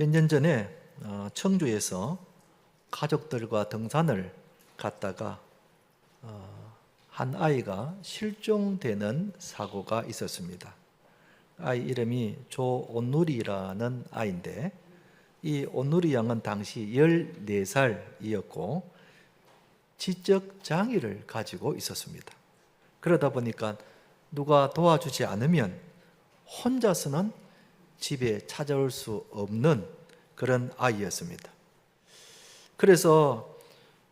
몇 년 전에 어, 청주에서 가족들과 등산을 갔다가 어, 한 아이가 실종되는 사고가 있었습니다. 아이 이름이 조온누리라는 아이인데 이 온누리 양은 당시 14살이었고 지적 장애를 가지고 있었습니다. 그러다 보니까 누가 도와주지 않으면 혼자서는 집에 찾아올 수 없는 그런 아이였습니다. 그래서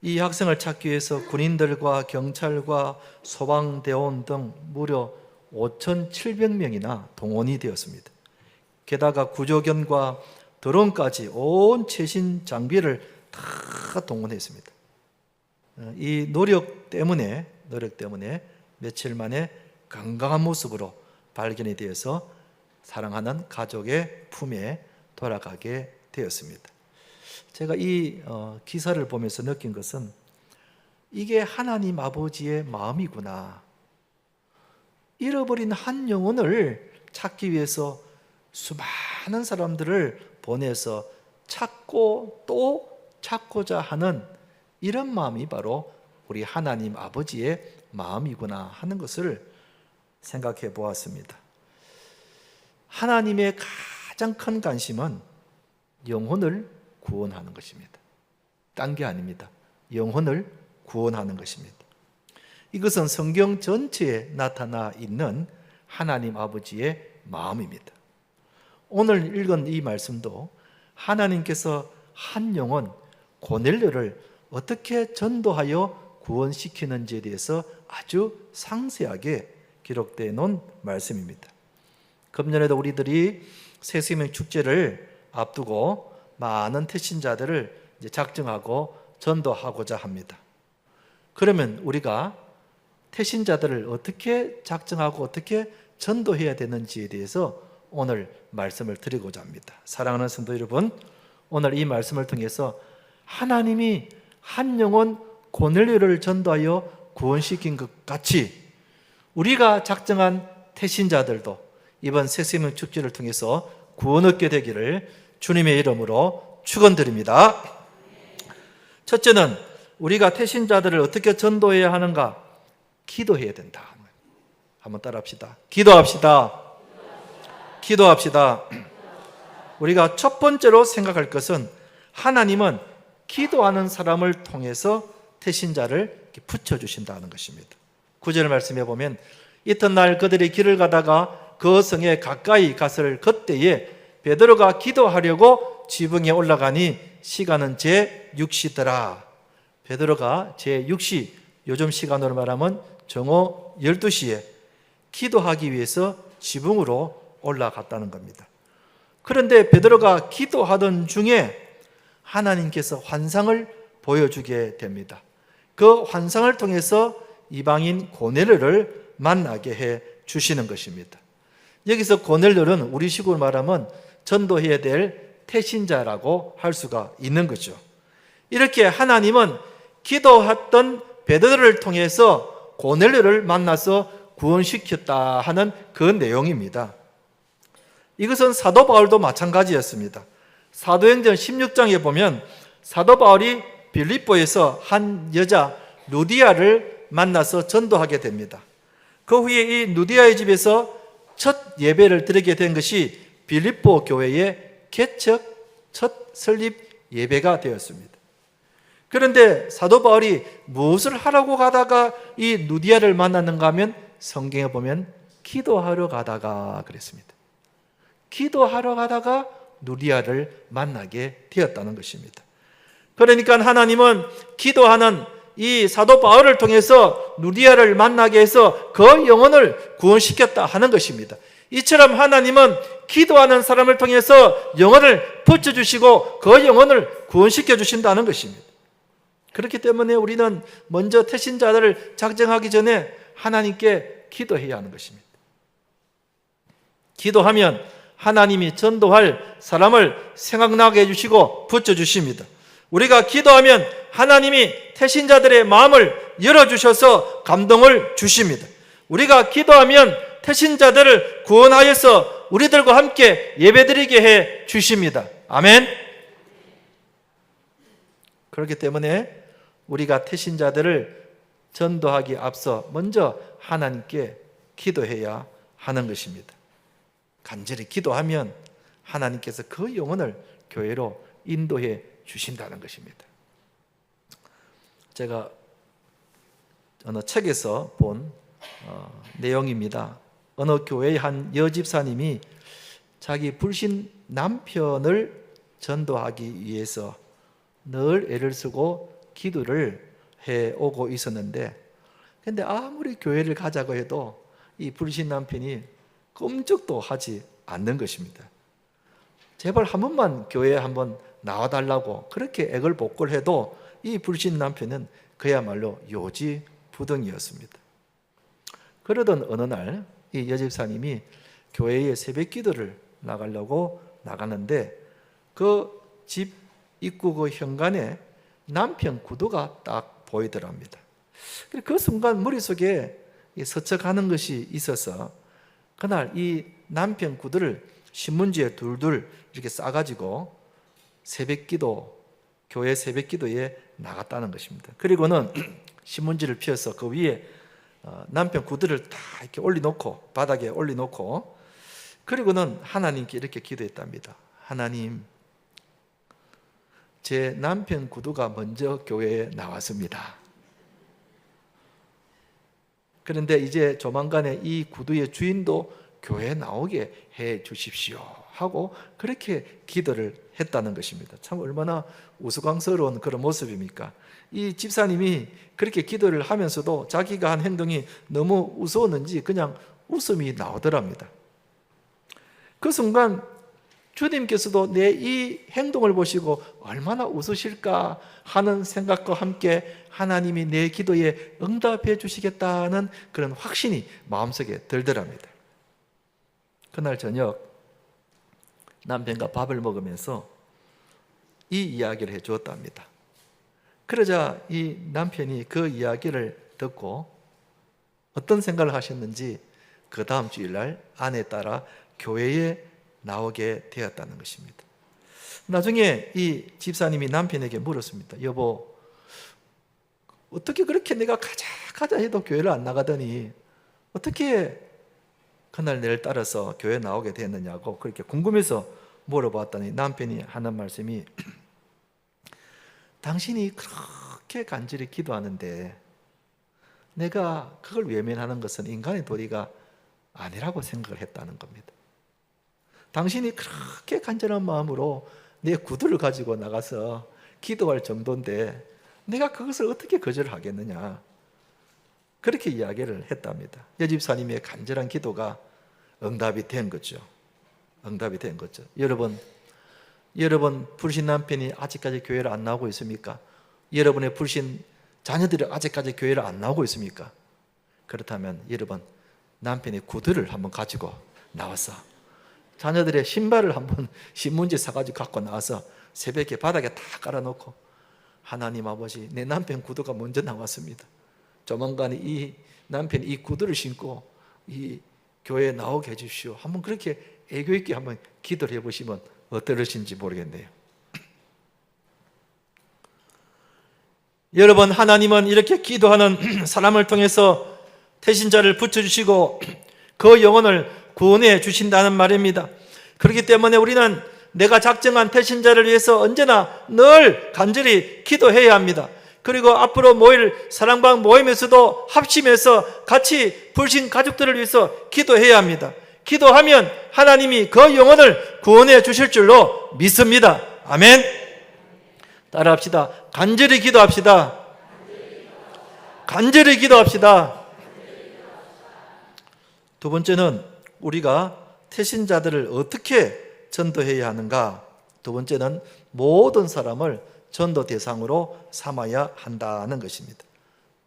이 학생을 찾기 위해서 군인들과 경찰과 소방대원 등 무려 5,700명이나 동원이 되었습니다. 게다가 구조견과 드론까지 온 최신 장비를 다 동원했습니다. 어, 이 노력 때문에 노력 때문에 며칠 만에 건강한 모습으로 발견이 되어서 사랑하는 가족의 품에 돌아가게 되었습니다. 제가 이 어, 기사를 보면서 느낀 것은 이게 하나님 아버지의 마음이구나. 잃어버린 한 영혼을 찾기 위해서 수많은 사람들을 보내서 찾고 또 찾고자 하는 이런 마음이 바로 우리 하나님 아버지의 마음이구나 하는 것을 생각해 보았습니다. 하나님의 가장 큰 관심은 영혼을 구원하는 것입니다. 딴 게 아닙니다. 영혼을 구원하는 것입니다. 이것은 성경 전체에 나타나 있는 하나님 아버지의 마음입니다. 오늘 읽은 이 말씀도 하나님께서 한 영혼 고넬료를 어떻게 전도하여 구원시키는지에 대해서 아주 상세하게 기록되어 놓은 말씀입니다. 금년에도 우리들이 세수명 축제를 앞두고 많은 태신자들을 작정하고 전도하고자 합니다. 그러면 우리가 태신자들을 어떻게 작정하고 어떻게 전도해야 되는지에 대해서 오늘 말씀을 드리고자 합니다. 사랑하는 성도 여러분, 오늘 이 말씀을 통해서 하나님이 한 영혼 고넬료를 전도하여 구원시킨 것 같이 우리가 작정한 태신자들도 이번 새세명 축제를 통해서 구원 얻게 되기를 주님의 이름으로 축원드립니다. 첫째는 우리가 태신자들을 어떻게 전도해야 하는가? 기도해야 된다. 한번 따라합시다. 기도합시다. 기도합시다. 우리가 첫 번째로 생각할 것은 하나님은 기도하는 사람을 통해서 태신자를 붙여주신다는 것입니다. 구절 말씀해 보면 이튿날 그들이 길을 가다가 그 성에 가까이 갔을 그때에 베드로가 기도하려고 지붕에 올라가니 시간은 제 6시더라. 베드로가 제 6시 요즘 시간으로 말하면 정오 12시에 기도하기 위해서 지붕으로 올라갔다는 겁니다. 그런데 베드로가 기도하던 중에 하나님께서 환상을 보여주게 됩니다. 그 환상을 통해서 이방인 고넬료를 만나게 해 주시는 것입니다. 여기서 고넬료는 우리 식으로 말하면 전도해야 될 태신자라고 할 수가 있는 거죠. 이렇게 하나님은 기도했던 베드로를 통해서 고넬료를 만나서 구원시켰다 하는 그 내용입니다. 이것은 사도 바울도 마찬가지였습니다. 사도행전 16장에 보면 사도 바울이 빌립보에서 한 여자 루디아를 만나서 전도하게 됩니다. 그 후에 이 누디아의 집에서 첫 예배를 드리게 된 것이 빌립보 교회의 개척 첫 설립 예배가 되었습니다. 그런데 사도 바울이 무엇을 하라고 가다가 이 누디아를 만났는가 하면 성경에 보면 기도하러 가다가 그랬습니다. 기도하러 가다가 누디아를 만나게 되었다는 것입니다. 그러니까 하나님은 기도하는 이 사도 바울을 통해서 누디아를 만나게 해서 그 영혼을 구원시켰다 하는 것입니다. 이처럼 하나님은 기도하는 사람을 통해서 영혼을 붙여주시고 그 영혼을 구원시켜 주신다는 것입니다. 그렇기 때문에 우리는 먼저 태신자들을 작정하기 전에 하나님께 기도해야 하는 것입니다. 기도하면 하나님이 전도할 사람을 생각나게 해주시고 붙여주십니다. 우리가 기도하면 하나님이 태신자들의 마음을 열어주셔서 감동을 주십니다. 우리가 기도하면 태신자들을 구원하여서 우리들과 함께 예배드리게 해 주십니다. 아멘. 그렇기 때문에 우리가 태신자들을 전도하기 앞서 먼저 하나님께 기도해야 하는 것입니다. 간절히 기도하면 하나님께서 그 영혼을 교회로 인도해 주신다는 것입니다. 제가 어느 책에서 본 어, 내용입니다. 어느 교회의 한 여집사님이 자기 불신 남편을 전도하기 위해서 늘 애를 쓰고 기도를 해 오고 있었는데 근데 아무리 교회를 가자고 해도 이 불신 남편이 꼼짝도 하지 않는 것입니다. 제발 한 번만 교회에 한번 나와 달라고 그렇게 액을 복구를 해도 이 불신 남편은 그야말로 요지 부동이었습니다. 그러던 어느 날 이 여집사님이 교회에 새벽 기도를 나가려고 나가는데 그 집 입구 그 현관에 남편 구두가 딱 보이더랍니다. 그 순간 머릿속에 이 스쳐가는 것이 있어서 그날 이 남편 구두를 신문지에 둘둘 이렇게 싸가지고 새벽 기도, 교회 새벽 기도에 나갔다는 것입니다. 그리고는 신문지를 펴서 그 위에 어, 남편 구두를 다 이렇게 올려놓고 바닥에 올려놓고 그리고는 하나님께 이렇게 기도했답니다. 하나님, 제 남편 구두가 먼저 교회에 나왔습니다. 그런데 이제 조만간에 이 구두의 주인도 교회에 나오게 해 주십시오. 하고 그렇게 기도를 했다는 것입니다. 참 얼마나 우스꽝스러운 그런 모습입니까? 이 집사님이 그렇게 기도를 하면서도 자기가 한 행동이 너무 우스웠는지 그냥 웃음이 나오더랍니다. 그 순간 주님께서도 내 이 행동을 보시고 얼마나 웃으실까 하는 생각과 함께 하나님이 내 기도에 응답해 주시겠다는 그런 확신이 마음속에 들더랍니다. 그날 저녁 남편과 밥을 먹으면서 이 이야기를 해 주었답니다. 그러자 이 남편이 그 이야기를 듣고 어떤 생각을 하셨는지 그 다음 주일날 아내 따라 교회에 나오게 되었다는 것입니다. 나중에 이 집사님이 남편에게 물었습니다. 여보, 어떻게 그렇게 내가 가자 가자 해도 교회를 안 나가더니 어떻게 그날 내를 따라서 교회 나오게 됐느냐고 그렇게 궁금해서 물어봤더니 남편이 하는 말씀이 당신이 그렇게 간절히 기도하는데 내가 그걸 외면하는 것은 인간의 도리가 아니라고 생각을 했다는 겁니다. 당신이 그렇게 간절한 마음으로 내 구두를 가지고 나가서 기도할 정도인데 내가 그것을 어떻게 거절하겠느냐. 그렇게 이야기를 했답니다. 여집사님의 간절한 기도가 응답이 된 거죠. 응답이 된 거죠. 여러분, 여러분 불신 남편이 아직까지 교회를 안 나오고 있습니까? 여러분의 불신 자녀들이 아직까지 교회를 안 나오고 있습니까? 그렇다면 여러분 남편의 구두를 한번 가지고 나와서 자녀들의 신발을 한번 신문지 사가지고 갖고 나와서 새벽에 바닥에 다 깔아놓고 하나님 아버지 내 남편 구두가 먼저 나왔습니다. 조만간 이 남편이 이 구두를 신고 이 교회에 나오게 해주시오. 한번 그렇게 애교 있게 한번 기도를 해보시면 어떠신지 모르겠네요. 여러분 하나님은 이렇게 기도하는 사람을 통해서 태신자를 붙여주시고 그 영혼을 구원해 주신다는 말입니다. 그렇기 때문에 우리는 내가 작정한 태신자를 위해서 언제나 늘 간절히 기도해야 합니다. 그리고 앞으로 모일 사랑방 모임에서도 합심해서 같이 불신 가족들을 위해서 기도해야 합니다. 기도하면 하나님이 그 영혼을 구원해 주실 줄로 믿습니다. 아멘. 따라합시다. 간절히 기도합시다. 간절히 기도합시다. 두 번째는 우리가 태신자들을 어떻게 전도해야 하는가? 두 번째는 모든 사람을 전도 대상으로 삼아야 한다는 것입니다.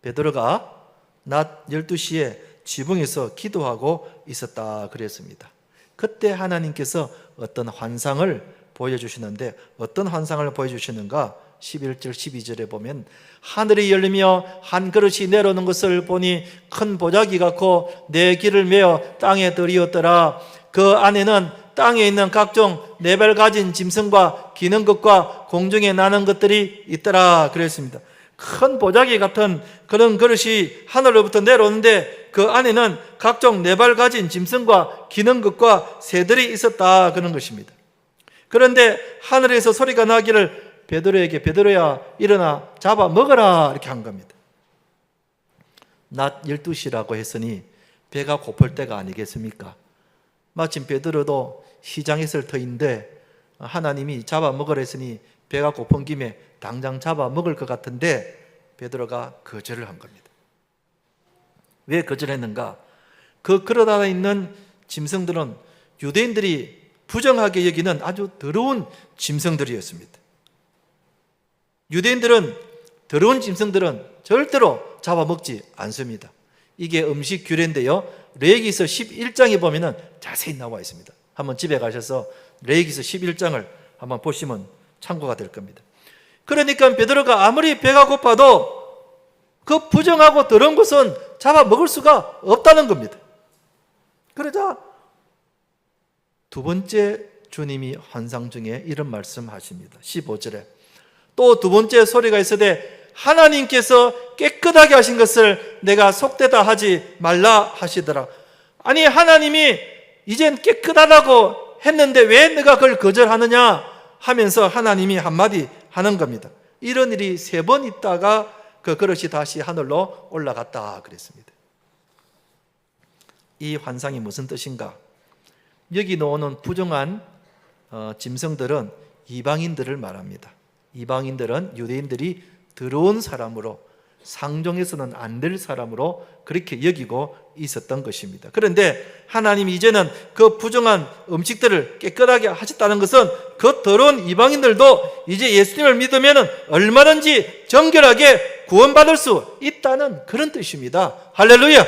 베드로가 낮 12시에 지붕에서 기도하고 있었다 그랬습니다. 그때 하나님께서 어떤 환상을 보여주시는데 어떤 환상을 보여주시는가? 11절 12절에 보면 하늘이 열리며 한 그릇이 내려오는 것을 보니 큰 보자기 같고 내 길을 메어 땅에 들이었더라 그 안에는 땅에 있는 각종 네발 가진 짐승과 기는 것과 공중에 나는 것들이 있더라 그랬습니다. 큰 보자기 같은 그런 그릇이 하늘로부터 내려오는데 그 안에는 각종 네 발 가진 짐승과 기는 것과 새들이 있었다 그런 것입니다. 그런데 하늘에서 소리가 나기를 베드로에게 베드로야 일어나 잡아 먹어라 이렇게 한 겁니다. 낮 12시라고 했으니 배가 고플 때가 아니겠습니까? 마침 베드로도 시장에 있을 터인데 하나님이 잡아 먹으라 했으니 배가 고픈 김에 당장 잡아 먹을 것 같은데 베드로가 거절을 한 겁니다. 왜 거절했는가? 그 걸어다가 있는 짐승들은 유대인들이 부정하게 여기는 아주 더러운 짐승들이었습니다. 유대인들은 더러운 짐승들은 절대로 잡아먹지 않습니다. 이게 음식 규례인데요. 레기서 11장에 보면은 자세히 나와 있습니다. 한번 집에 가셔서 레기서 11장을 한번 보시면 참고가 될 겁니다. 그러니까 베드로가 아무리 배가 고파도 그 부정하고 더러운 것은 잡아 먹을 수가 없다는 겁니다. 그러자 두 번째 주님이 환상 중에 이런 말씀하십니다. 15절에 또 두 번째 소리가 있으되 하나님께서 깨끗하게 하신 것을 내가 속되다 하지 말라 하시더라. 아니 하나님이 이젠 깨끗하다고 했는데 왜 내가 그걸 거절하느냐 하면서 하나님이 한마디 하는 겁니다. 이런 일이 세 번 있다가 그 그릇이 다시 하늘로 올라갔다 그랬습니다. 이 환상이 무슨 뜻인가? 여기 나오는 부정한 어, 짐승들은 이방인들을 말합니다. 이방인들은 유대인들이 더러운 사람으로 상종해서는 안 될 사람으로 그렇게 여기고 있었던 것입니다. 그런데 하나님이 이제는 그 부정한 음식들을 깨끗하게 하셨다는 것은 그 더러운 이방인들도 이제 예수님을 믿으면 얼마든지 정결하게 구원받을 수 있다는 그런 뜻입니다. 할렐루야!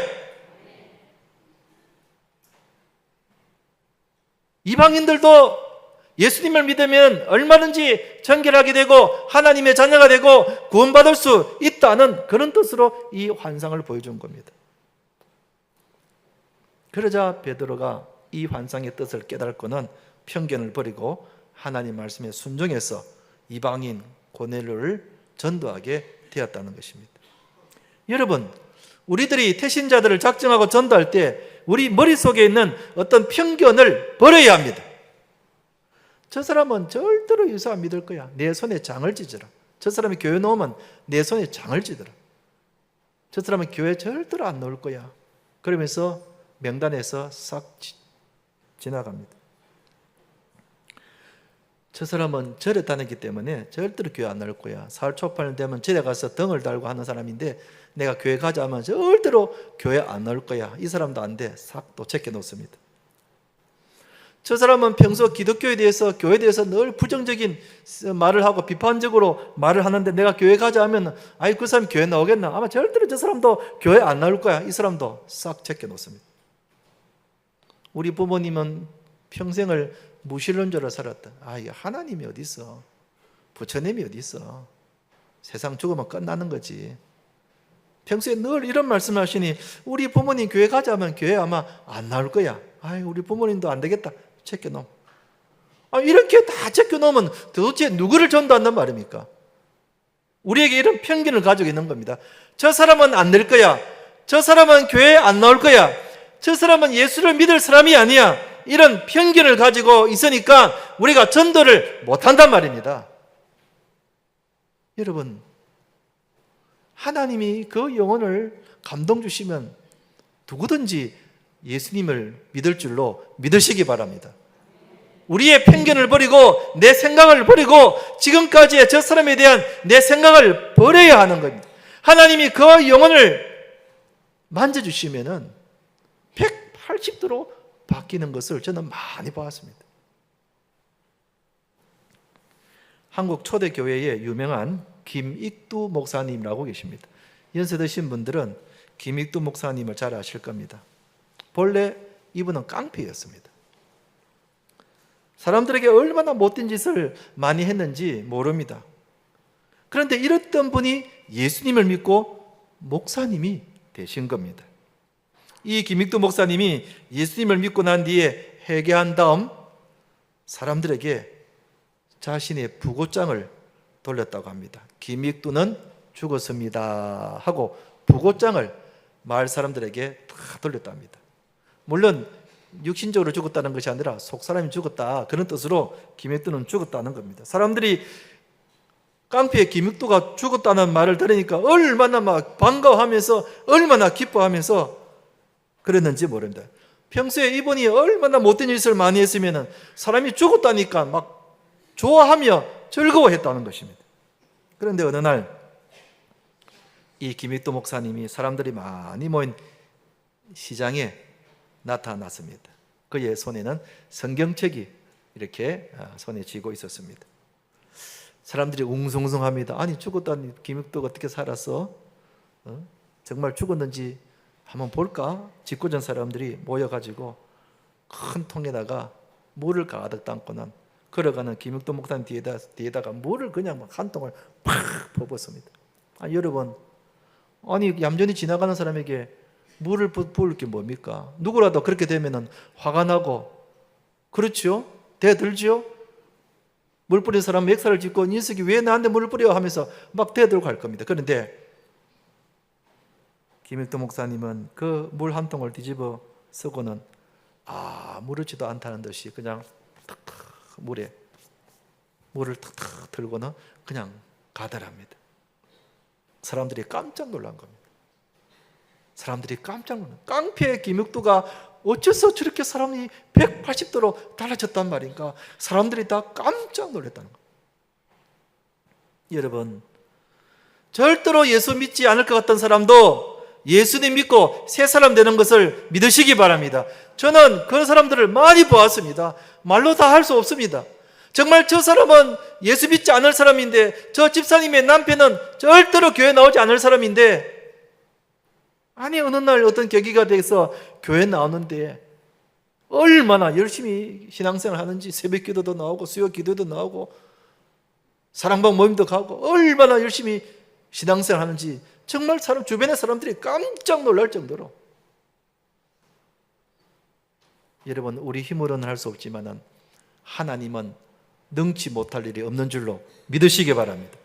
이방인들도 예수님을 믿으면 얼마든지 정결하게 되고 하나님의 자녀가 되고 구원받을 수 있다는 그런 뜻으로 이 환상을 보여준 겁니다. 그러자 베드로가 이 환상의 뜻을 깨달고는 편견을 버리고 하나님 말씀에 순종해서 이방인 고넬료를 전도하게 되었다는 것입니다. 여러분, 우리들이 태신자들을 작정하고 전도할 때 우리 머릿속에 있는 어떤 편견을 버려야 합니다. 저 사람은 절대로 예수 안 믿을 거야. 내 손에 장을 찢어라. 저 사람이 교회 놓으면 내 손에 장을 찢어라. 저 사람은 교회 절대로 안 놓을 거야. 그러면서 명단에서 싹 지, 지나갑니다. 저 사람은 절에 다니기 때문에 절대로 교회 안 나올 거야. 사흘 초판을 되면 절에 가서 등을 달고 하는 사람인데 내가 교회 가자 하면 절대로 교회 안 나올 거야. 이 사람도 안 돼. 싹 또 제껴 놓습니다. 저 사람은 평소 기독교에 대해서 교회에 대해서 늘 부정적인 말을 하고 비판적으로 말을 하는데 내가 교회 가자 하면 아이 그 사람 교회 나오겠나? 아마 절대로 저 사람도 교회 안 나올 거야. 이 사람도 싹 제껴 놓습니다. 우리 부모님은 평생을 무신론자로 살았다. 아, 이 하나님이 어디 있어? 부처님이 어디 있어? 세상 죽으면 끝나는 거지. 평소에 늘 이런 말씀하시니 우리 부모님 교회 가자면 교회 아마 안 나올 거야. 아, 우리 부모님도 안 되겠다. 제껴놓. 아, 이렇게 다 제껴놓으면 도대체 누구를 전도한단 말입니까? 우리에게 이런 편견을 가지고 있는 겁니다. 저 사람은 안 될 거야. 저 사람은 교회에 안 나올 거야. 저 사람은 예수를 믿을 사람이 아니야. 이런 편견을 가지고 있으니까 우리가 전도를 못한단 말입니다. 여러분, 하나님이 그 영혼을 감동 주시면 누구든지 예수님을 믿을 줄로 믿으시기 바랍니다. 우리의 편견을 버리고 내 생각을 버리고 지금까지의 저 사람에 대한 내 생각을 버려야 하는 겁니다. 하나님이 그 영혼을 만져주시면은 180도로 바뀌는 것을 저는 많이 보았습니다. 한국 초대교회의 유명한 김익두 목사님이라고 계십니다. 연세 드신 분들은 김익두 목사님을 잘 아실 겁니다. 본래 이분은 깡패였습니다. 사람들에게 얼마나 못된 짓을 많이 했는지 모릅니다. 그런데 이랬던 분이 예수님을 믿고 목사님이 되신 겁니다. 이 김익두 목사님이 예수님을 믿고 난 뒤에 회개한 다음 사람들에게 자신의 부고장을 돌렸다고 합니다. 김익두는 죽었습니다 하고 부고장을 마을 사람들에게 다 돌렸답니다. 물론 육신적으로 죽었다는 것이 아니라 속 사람이 죽었다 그런 뜻으로 김익두는 죽었다는 겁니다. 사람들이 깡패의 김익두가 죽었다는 말을 들으니까 얼마나 막 반가워하면서 얼마나 기뻐하면서 그랬는지 모릅니다. 평소에 이분이 얼마나 못된 짓을 많이 했으면 사람이 죽었다니까 막 좋아하며 즐거워했다는 것입니다. 그런데 어느 날 이 김익도 목사님이 사람들이 많이 모인 시장에 나타났습니다. 그의 손에는 성경책이 이렇게 아, 손에 쥐고 있었습니다. 사람들이 웅성웅성합니다. 아니 죽었다니 김익도가 어떻게 살았어? 어? 정말 죽었는지 한번 볼까? 집고전 사람들이 모여가지고 큰 통에다가 물을 가득 담고는 걸어가는 김익도 목사님 뒤에다, 뒤에다가 물을 그냥 막한 통을 팍 퍼붓습니다. 아, 여러분, 아니 얌전히 지나가는 사람에게 물을 부- 부을 게 뭡니까? 누구라도 그렇게 되면은 화가 나고 그렇죠? 대들지요? 물 뿌린 사람 맥살을 짚고 인석이 왜 나한테 물을 뿌려 하면서 막 대들고 할 겁니다. 그런데 김일도 목사님은 그 물 한 통을 뒤집어 쓰고는 아무렇지도 않다는 듯이 그냥 탁탁 물에 물을 탁탁 들고는 그냥 가더랍니다. 사람들이 깜짝 놀란 겁니다. 사람들이 깜짝 놀란 깡패의 김육두가 어째서 저렇게 사람이 180도로 달라졌단 말인가? 사람들이 다 깜짝 놀랐다는 거예요. 여러분, 절대로 예수 믿지 않을 것 같던 사람도 예수님 믿고 새 사람 되는 것을 믿으시기 바랍니다. 저는 그런 사람들을 많이 보았습니다. 말로 다 할 수 없습니다. 정말 저 사람은 예수 믿지 않을 사람인데 저 집사님의 남편은 절대로 교회 나오지 않을 사람인데 아니 어느 날 어떤 계기가 돼서 교회 나오는데 얼마나 열심히 신앙생활 하는지 새벽 기도도 나오고 수요 기도도 나오고 사랑방 모임도 가고 얼마나 열심히 신앙생활 하는지 정말 사람 주변의 사람들이 깜짝 놀랄 정도로 여러분 우리 힘으로는 할 수 없지만은 하나님은 능치 못할 일이 없는 줄로 믿으시기 바랍니다.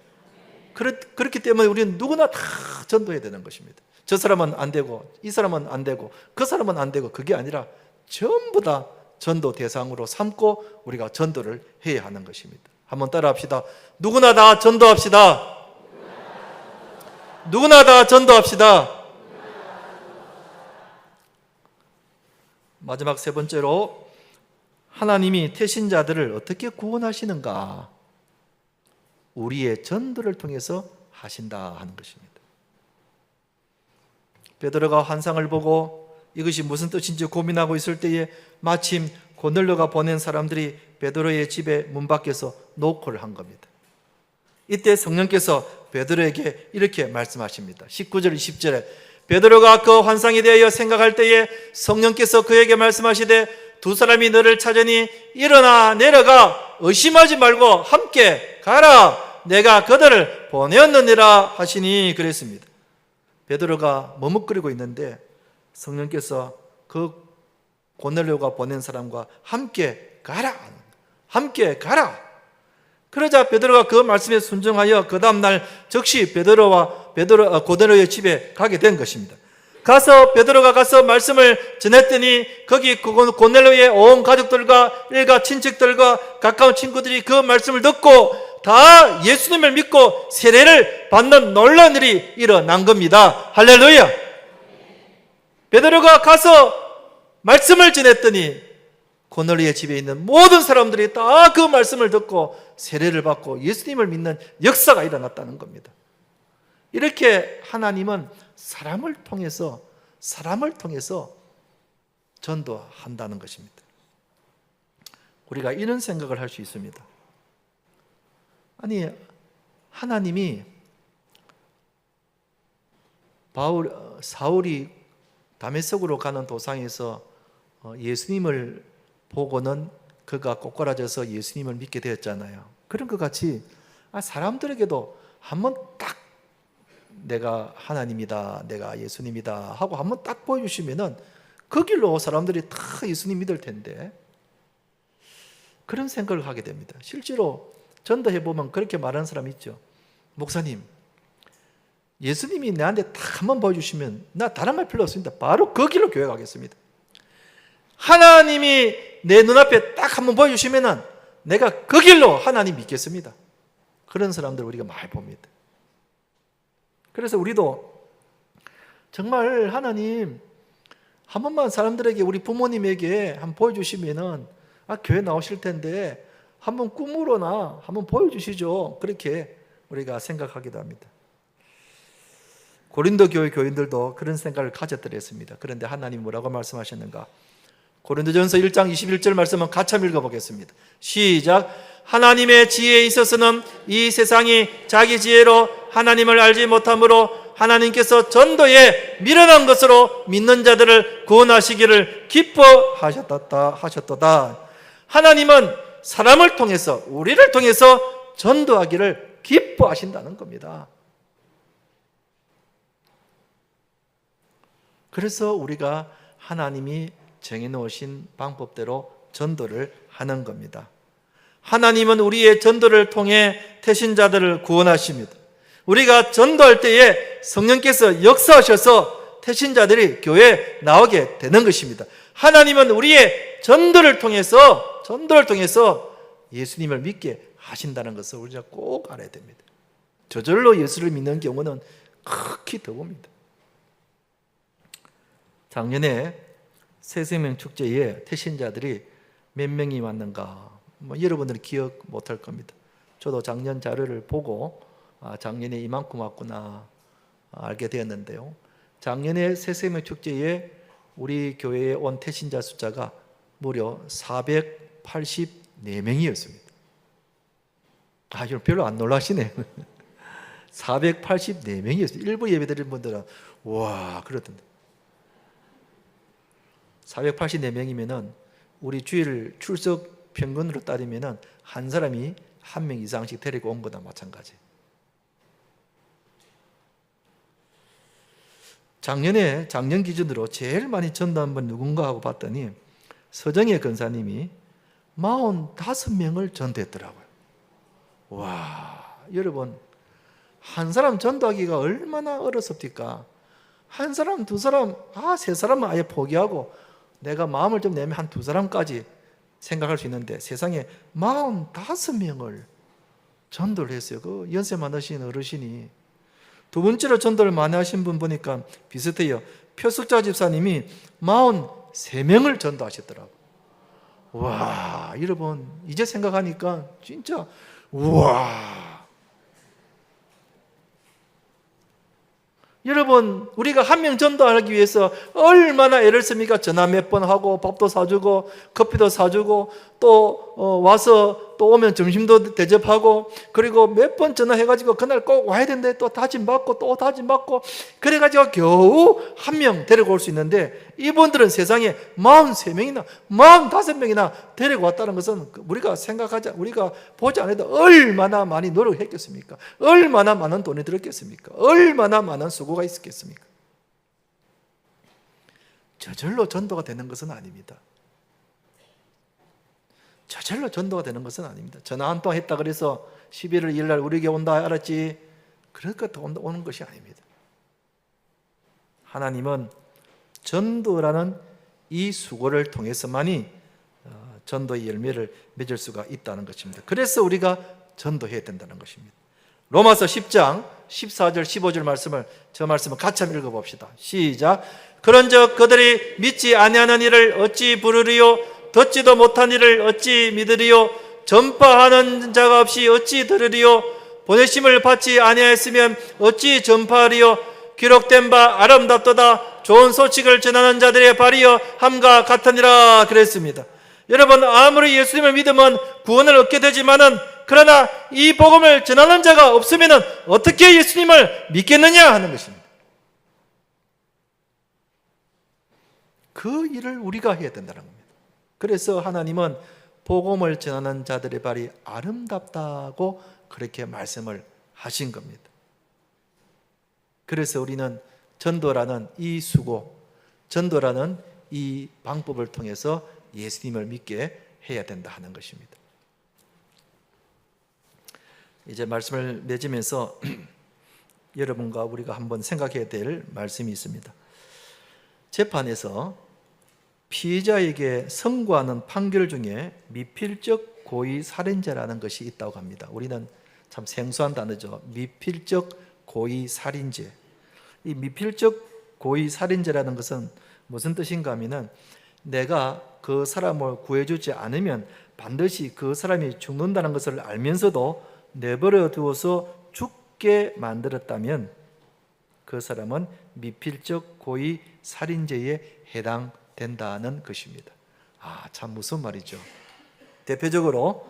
그렇, 그렇기 때문에 우리는 누구나 다 전도해야 되는 것입니다. 저 사람은 안 되고 이 사람은 안 되고 그 사람은 안 되고 그게 아니라 전부 다 전도 대상으로 삼고 우리가 전도를 해야 하는 것입니다. 한번 따라합시다. 누구나 다 전도합시다. 누구나 다 전도합시다. 마지막 세 번째로 하나님이 태신자들을 어떻게 구원하시는가? 우리의 전도를 통해서 하신다 하는 것입니다. 베드로가 환상을 보고 이것이 무슨 뜻인지 고민하고 있을 때에 마침 고넬료가 보낸 사람들이 베드로의 집에 문 밖에서 노크를 한 겁니다. 이때 성령께서 베드로에게 이렇게 말씀하십니다. 19절 20절에 베드로가 그 환상에 대하여 생각할 때에 성령께서 그에게 말씀하시되 두 사람이 너를 찾으니 일어나 내려가 의심하지 말고 함께 가라 내가 그들을 보내었느니라 하시니 그랬습니다. 베드로가 머뭇거리고 있는데 성령께서 그 고넬료가 보낸 사람과 함께 가라 함께 가라 그러자 베드로가 그 말씀에 순종하여 그 다음 날 즉시 베드로와 베드로 어, 고넬료의 집에 가게 된 것입니다. 가서 베드로가 가서 말씀을 전했더니 거기 고넬료의 온 가족들과 일가 친척들과 가까운 친구들이 그 말씀을 듣고 다 예수님을 믿고 세례를 받는 놀라운 일이 일어난 겁니다. 할렐루야. 베드로가 가서 말씀을 전했더니 고넬리의 집에 있는 모든 사람들이 다 그 말씀을 듣고 세례를 받고 예수님을 믿는 역사가 일어났다는 겁니다. 이렇게 하나님은 사람을 통해서 사람을 통해서 전도한다는 것입니다. 우리가 이런 생각을 할 수 있습니다. 아니 하나님이 바울 어, 사울이 다메섹으로 가는 도상에서 어, 예수님을 보고는 그가 꼬꾸라져서 예수님을 믿게 되었잖아요. 그런 것 같이 아, 사람들에게도 한 번 딱 내가 하나님이다, 내가 예수님이다 하고 한 번 딱 보여주시면은 그 길로 사람들이 다 예수님 믿을 텐데 그런 생각을 하게 됩니다. 실제로 전도해 보면 그렇게 말하는 사람이 있죠. 목사님, 예수님이 내한테 딱 한번 보여주시면 나 다른 말 필요 없습니다. 바로 그 길로 교회 가겠습니다. 하나님이 내 눈앞에 딱 한번 보여주시면은 내가 그 길로 하나님 믿겠습니다. 그런 사람들 우리가 많이 봅니다. 그래서 우리도 정말 하나님 한 번만 사람들에게 우리 부모님에게 한번 보여주시면은 아 교회 나오실 텐데 한번 꿈으로나 한번 보여주시죠. 그렇게 우리가 생각하기도 합니다. 고린도 교회 교인들도 그런 생각을 가졌더랬습니다. 그런데 하나님 뭐라고 말씀하셨는가? 고린도전서 1장 21절 말씀은 같이 한번 읽어 보겠습니다. 시작. 하나님의 지혜에 있어서는 이 세상이 자기 지혜로 하나님을 알지 못하므로 하나님께서 전도에 미련한 것으로 믿는 자들을 구원하시기를 기뻐하셨다 하셨도다. 하나님은 사람을 통해서 우리를 통해서 전도하기를 기뻐하신다는 겁니다. 그래서 우리가 하나님이 정해놓으신 방법대로 전도를 하는 겁니다. 하나님은 우리의 전도를 통해 태신자들을 구원하십니다. 우리가 전도할 때에 성령께서 역사하셔서 태신자들이 교회에 나오게 되는 것입니다. 하나님은 우리의 전도를 통해서 전도를 통해서 예수님을 믿게 하신다는 것을 우리가 꼭 알아야 됩니다. 저절로 예수를 믿는 경우는 극히 더봅니다. 작년에 새생명 축제에 태신자들이 몇 명이 왔는가 뭐 여러분들이 기억 못할 겁니다. 저도 작년 자료를 보고 아, 작년에 이만큼 왔구나 아, 알게 되었는데요. 작년에 새생명 축제에 우리 교회에 온 태신자 숫자가 무려 484명이었습니다. 아, 이건 별로 안 놀라시네. 484명이었어요. 일부 예배 드린 분들은 와 그러던데. 484명이면은 우리 주일 출석 평균으로 따지면은 한 사람이 한 명 이상씩 데리고 온 거나 마찬가지. 작년에 작년 기준으로 제일 많이 전도한 분 누군가 하고 봤더니 서정혜 권사님이 45명을 전도했더라고요. 와, 여러분 한 사람 전도하기가 얼마나 어렵습니까? 한 사람, 두 사람, 아, 세 사람은 아예 포기하고 내가 마음을 좀 내면 한 두 사람까지 생각할 수 있는데 세상에 45명을 전도를 했어요. 그 연세 많으신 어르신이. 두 번째로 전도를 많이 하신 분 보니까 비슷해요. 표숙자 집사님이 43명을 전도하셨더라고. 와, 여러분, 이제 생각하니까 진짜, 우와. 여러분, 우리가 한 명 전도하기 위해서 얼마나 애를 씁니까? 전화 몇 번 하고, 밥도 사주고, 커피도 사주고, 또 어, 와서 또 오면 점심도 대접하고, 그리고 몇 번 전화해가지고 그날 꼭 와야 되는데 또 다짐 받고, 또 다짐 받고, 그래가지고 겨우 한 명 데리고 올 수 있는데, 이분들은 세상에 43명이나, 45명이나 데리고 왔다는 것은 우리가 생각하자, 우리가 보지 않아도 얼마나 많이 노력했겠습니까? 얼마나 많은 돈이 들었겠습니까? 얼마나 많은 수고가 있었겠습니까? 저절로 전도가 되는 것은 아닙니다. 저절로 전도가 되는 것은 아닙니다. 전화 한 통 했다 그래서 11월 1일 날 우리 교회 온다 알았지? 그러니까 오는 것이 아닙니다. 하나님은 전도라는 이 수고를 통해서만이 어, 전도의 열매를 맺을 수가 있다는 것입니다. 그래서 우리가 전도해야 된다는 것입니다. 로마서 10장 14절 15절 말씀을 저 말씀을 같이 한번 읽어 봅시다. 시작. 그런즉 그들이 믿지 아니하는 일을 어찌 부르리요 듣지도 못한 일을 어찌 믿으리요 전파하는 자가 없이 어찌 들으리요 보내심을 받지 아니하였으면 어찌 전파하리요 기록된 바 아름답도다 좋은 소식을 전하는 자들의 발이여 함과 같으니라 그랬습니다. 여러분 아무리 예수님을 믿으면 구원을 얻게 되지만은 그러나 이 복음을 전하는 자가 없으면은 어떻게 예수님을 믿겠느냐 하는 것입니다. 그 일을 우리가 해야 된다는 겁니다. 그래서 하나님은 복음을 전하는 자들의 발이 아름답다고 그렇게 말씀을 하신 겁니다. 그래서 우리는 전도라는 이 수고, 전도라는 이 방법을 통해서 예수님을 믿게 해야 된다 하는 것입니다. 이제 말씀을 맺으면서 여러분과 우리가 한번 생각해야 될 말씀이 있습니다. 재판에서 피의자에게 선고하는 판결 중에 미필적 고의 살인죄라는 것이 있다고 합니다. 우리는 참 생소한 단어죠. 미필적 고의 살인죄. 이 미필적 고의 살인죄라는 것은 무슨 뜻인가 하면은 내가 그 사람을 구해주지 않으면 반드시 그 사람이 죽는다는 것을 알면서도 내버려 두어서 죽게 만들었다면 그 사람은 미필적 고의 살인죄에 해당 된다는 것입니다. 아, 참 무슨 말이죠. 대표적으로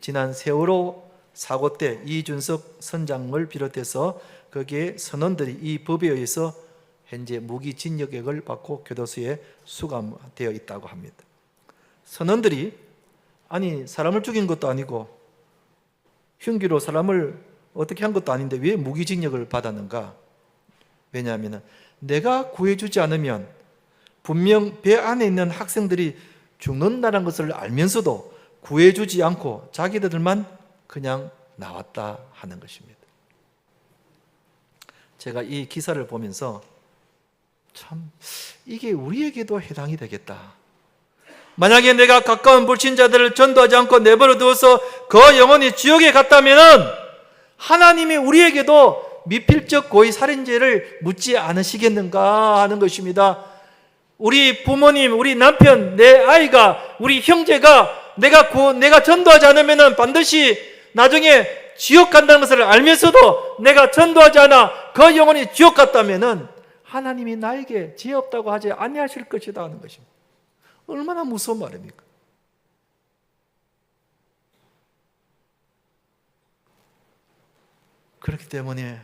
지난 세월호 사고 때 이준석 선장을 비롯해서 거기에 선원들이 이 법에 의해서 현재 무기징역액을 받고 교도소에 수감되어 있다고 합니다. 선원들이 아니 사람을 죽인 것도 아니고 흉기로 사람을 어떻게 한 것도 아닌데 왜 무기징역을 받았는가? 왜냐하면 내가 구해주지 않으면 분명 배 안에 있는 학생들이 죽는다는 것을 알면서도 구해주지 않고 자기들만 그냥 나왔다 하는 것입니다. 제가 이 기사를 보면서 참 이게 우리에게도 해당이 되겠다. 만약에 내가 가까운 불신자들을 전도하지 않고 내버려 두어서 그 영혼이 지옥에 갔다면은 하나님이 우리에게도 미필적 고의 살인죄를 묻지 않으시겠는가 하는 것입니다. 우리 부모님, 우리 남편, 내 아이가, 우리 형제가 내가 구, 내가 전도하지 않으면은 반드시 나중에 지옥 간다는 것을 알면서도 내가 전도하지 않아 그 영혼이 지옥 갔다면은 하나님이 나에게 지혜 없다고 하지 아니하실 것이다 하는 것입니다. 얼마나 무서운 말입니까? 그렇기 때문에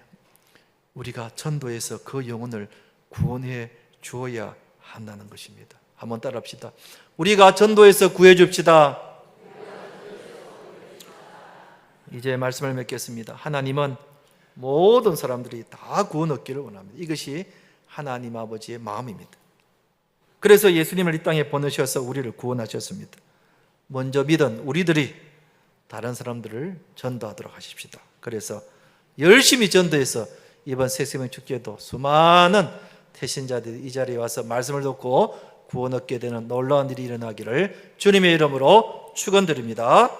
우리가 전도해서 그 영혼을 구원해 주어야 한다는 것입니다. 한번 따라합시다. 우리가 전도해서 구해 줍시다. 이제 말씀을 맺겠습니다. 하나님은 모든 사람들이 다 구원 얻기를 원합니다. 이것이 하나님 아버지의 마음입니다. 그래서 예수님을 이 땅에 보내셔서 우리를 구원하셨습니다. 먼저 믿은 우리들이 다른 사람들을 전도하도록 하십시다. 그래서 열심히 전도해서 이번 새세명 축제도 수많은 태신자들이 이 자리에 와서 말씀을 듣고 구원 얻게 되는 놀라운 일이 일어나기를 주님의 이름으로 축원드립니다.